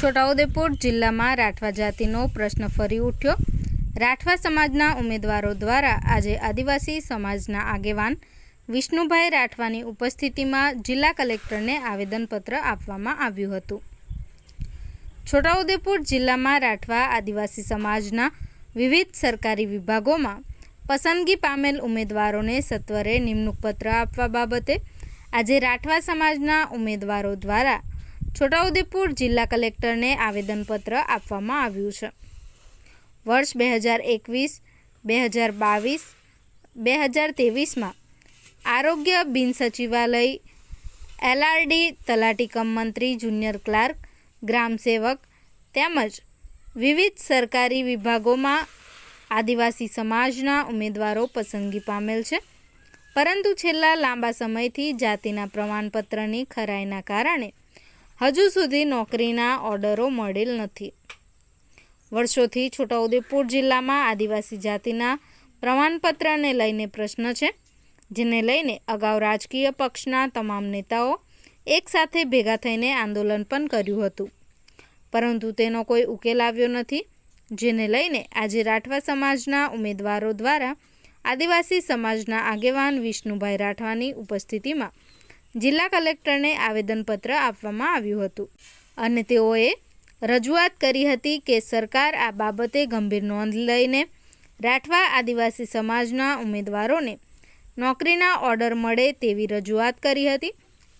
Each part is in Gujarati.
છોટાઉદેપુર જિલ્લામાં રાઠવા જાતિનો પ્રશ્ન ફરી ઉઠ્યો. રાઠવા સમાજના ઉમેદવારો દ્વારા આજે આદિવાસી સમાજના આગેવાન વિષ્ણુભાઈ રાઠવાની ઉપસ્થિતિમાં જિલ્લા કલેક્ટરને આવેદનપત્ર આપવામાં આવ્યું હતું. છોટાઉદેપુર જિલ્લામાં રાઠવા આદિવાસી સમાજના વિવિધ સરકારી વિભાગોમાં પસંદગી પામેલ ઉમેદવારોને સત્વરે નિમણૂક પત્ર આપવા બાબતે આજે રાઠવા સમાજના ઉમેદવારો દ્વારા છોટાઉદેપુર જિલ્લા કલેક્ટરને આવેદનપત્ર આપવામાં આવ્યું છે. વર્ષ બે હજાર એકવીસ, બે હજાર બાવીસ, બે હજાર ત્રેવીસમાં આરોગ્ય બિન સચિવાલય, એલઆરડી તલાટી કમ મંત્રી, જુનિયર ક્લાર્ક, ગ્રામ તેમજ વિવિધ સરકારી વિભાગોમાં આદિવાસી સમાજના ઉમેદવારો પસંદગી પામેલ છે. પરંતુ છેલ્લા લાંબા સમયથી જાતિના પ્રમાણપત્રની ખરાઈના કારણે હજુ સુધી નોકરીના ઓર્ડરો મળેલ નથી. વર્ષોથી છોટાઉદેપુર જિલ્લામાં આદિવાસી જાતિના પ્રમાણપત્રને લઈને પ્રશ્ન છે, જેને લઈને અગાઉ રાજકીય પક્ષના તમામ નેતાઓ એકસાથે ભેગા થઈને આંદોલન પણ કર્યું હતું. પરંતુ તેનો કોઈ ઉકેલ આવ્યો નથી, જેને લઈને આજે રાઠવા સમાજના ઉમેદવારો દ્વારા આદિવાસી સમાજના આગેવાન વિષ્ણુભાઈ રાઠવાની ઉપસ્થિતિમાં જિલ્લા કલેક્ટરને આવેદનપત્ર આપવામાં આવ્યું હતું અને તેઓએ રજૂઆત કરી હતી કે સરકાર આ બાબતે ગંભીર નોંધ લઈને રાઠવા આદિવાસી સમાજના ઉમેદવારોને નોકરીના ઓર્ડર મળે તેવી રજૂઆત કરી હતી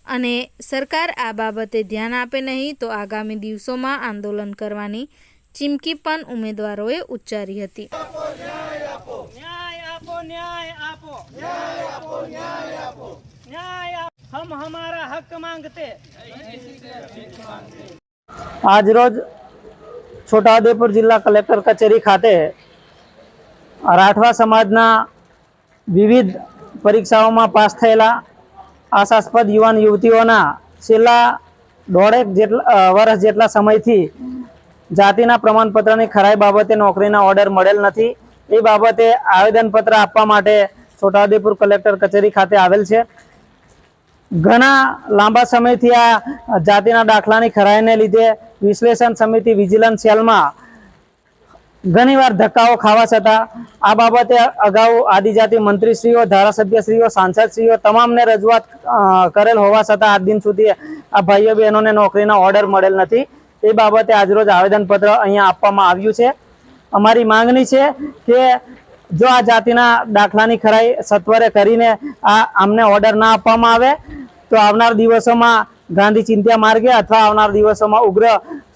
અને સરકાર આ બાબતે ધ્યાન આપે નહીં તો આગામી દિવસોમાં આંદોલન કરવાની ચીમકી પણ ઉમેદવારોએ ઉચ્ચારી હતી. ન્યાય આપો ન્યાય આપો. ન્યાય આપો ન્યાય આપો. ન્યાય હમ હમારા હક માંગતે આજરોજ છોટાઉદેપુર જિલ્લા કલેક્ટર કચેરી ખાતે રાઠવા સમાજના વિવિધ પરીક્ષાઓમાં પાસ થયેલા આશાસ્પદ યુવાન યુવતીઓના છેલ્લા દોઢેક જેટલા વર્ષ જેટલા સમયથી જાતિના પ્રમાણપત્રની ખરાઈ બાબતે નોકરીના ઓર્ડર મળેલ નથી. એ બાબતે આવેદનપત્ર આપવા માટે છોટાઉદેપુર કલેક્ટર કચેરી ખાતે આવેલ છે. ઘણા લાંબા સમયથી આ જાતિના દાખલાની ખરાઈને લીધે વિશ્લેષણ સમિતિ વિજિલન્સ સેલમાં ઘણીવાર ધક્કાઓ ખાવા છતાં આ બાબતે અગાઉ આદિજાતિ મંત્રીશ્રીઓ, ધારાસભ્યશ્રીઓ, સાંસદશ્રીઓ તમામને રજૂઆત કરેલ હોવા છતાં આજ દિન સુધી આ ભાઈઓ બહેનોને નોકરીના ઓર્ડર મળેલ નથી. એ બાબતે આજરોજ આવેદનપત્ર અહીંયા આપવામાં આવ્યું છે. અમારી માંગણી છે કે જો આ જાતિના દાખલાની ખરાઈ સત્વરે કરીને આ અમને ઓર્ડર ના આપવામાં આવે તો આવનાર દિવસોમાં ગાંધી ચિંત્યા માર્ગે અથવા આવનાર દિવસોમાં ઉગ્ર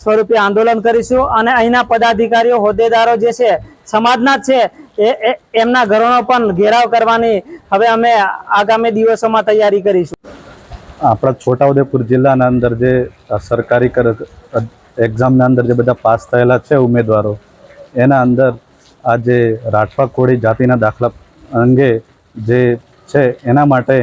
સ્વરૂપે આંદોલન કરીશું અને અહીંના પદાધિકારીઓ, હોદ્દેદારો જે છે, સમાજના જ છે, એ એમના ઘરોનો પણ ઘેરાવ કરવાની હવે અમે આગામી દિવસોમાં તૈયારી કરીશું. આપણા છોટાઉદેપુર જિલ્લાના અંદર જે સરકારી કર એક્ઝામના અંદર જે બધા પાસ થયેલા છે ઉમેદવારો, એના અંદર આ જે રાઠવા કોળી જાતિના દાખલા અંગે જે છે, એના માટે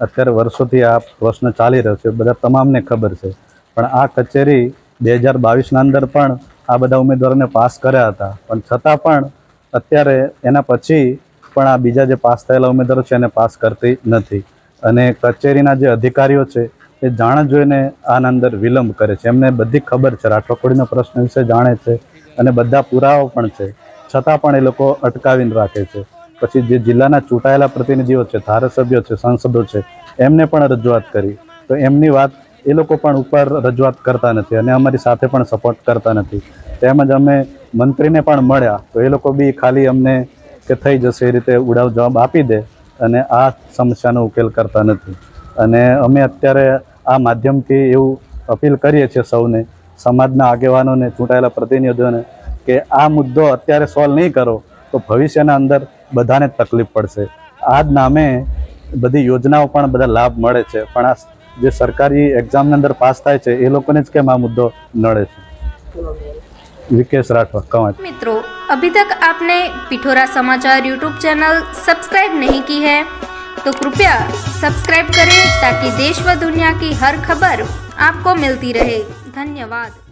અત્યારે વર્ષોથી આ પ્રશ્ન ચાલી રહ્યો છે, બધા તમામને ખબર છે. પણ આ કચેરી બે હજાર બાવીસના અંદર પણ આ બધા ઉમેદવારોને પાસ કર્યા હતા. પણ છતાં પણ અત્યારે એના પછી પણ આ બીજા જે પાસ થયેલા ઉમેદવારો છે એને પાસ કરતી નથી. અને કચેરીના જે અધિકારીઓ છે એ જાણ જોઈને આના અંદર વિલંબ કરે છે. એમને બધી ખબર છે. રાઠવાકોડીના પ્રશ્ન વિશે જાણે છે અને બધા પુરાવા પણ છે. છતાં પણ એ લોકો અટકાવીને રાખે છે. પછી જે જિલ્લાના ચૂંટાયેલા પ્રતિનિધિઓ છે, ધારાસભ્યો છે, સાંસદો છે, એમને પણ રજૂઆત કરી. તો એમની વાત એ લોકો પણ ઉપર રજૂઆત કરતા નથી અને અમારી સાથે પણ સપોર્ટ કરતા નથી. તેમજ અમે મંત્રીને પણ મળ્યા, તો એ લોકો બી ખાલી અમને કે થઈ જશે એ રીતે ઉડાવ જવાબ આપી દે અને આ સમસ્યાનો ઉકેલ કરતા નથી. અને અમે અત્યારે આ માધ્યમથી એવું અપીલ કરીએ છીએ સૌને, સમાજના આગેવાનોને, ચૂંટાયેલા પ્રતિનિધિઓને કે આ મુદ્દો અત્યારે સોલ્વ નહીં કરો, તો ભવિષ્યના અંદર બધાને જ તકલીફ પડશે આ જ નામે બધી યોજનાઓ પણ બધા લાભ મળે છે પણ આ જે સરકારી એક્ઝામની અંદર પાસ થાય છે એ લોકોને જ કેમ આ મુદ્દો નડે છે વિકેશ રાઠવા કવાંટ मित्रों अभी तक आपने पिठोरा समाचार यूट्यूब चैनल सब्सक्राइब नहीं की है तो कृपया सब्सक्राइब करें ताकि देश व दुनिया की हर खबर आपको मिलती रहे धन्यवाद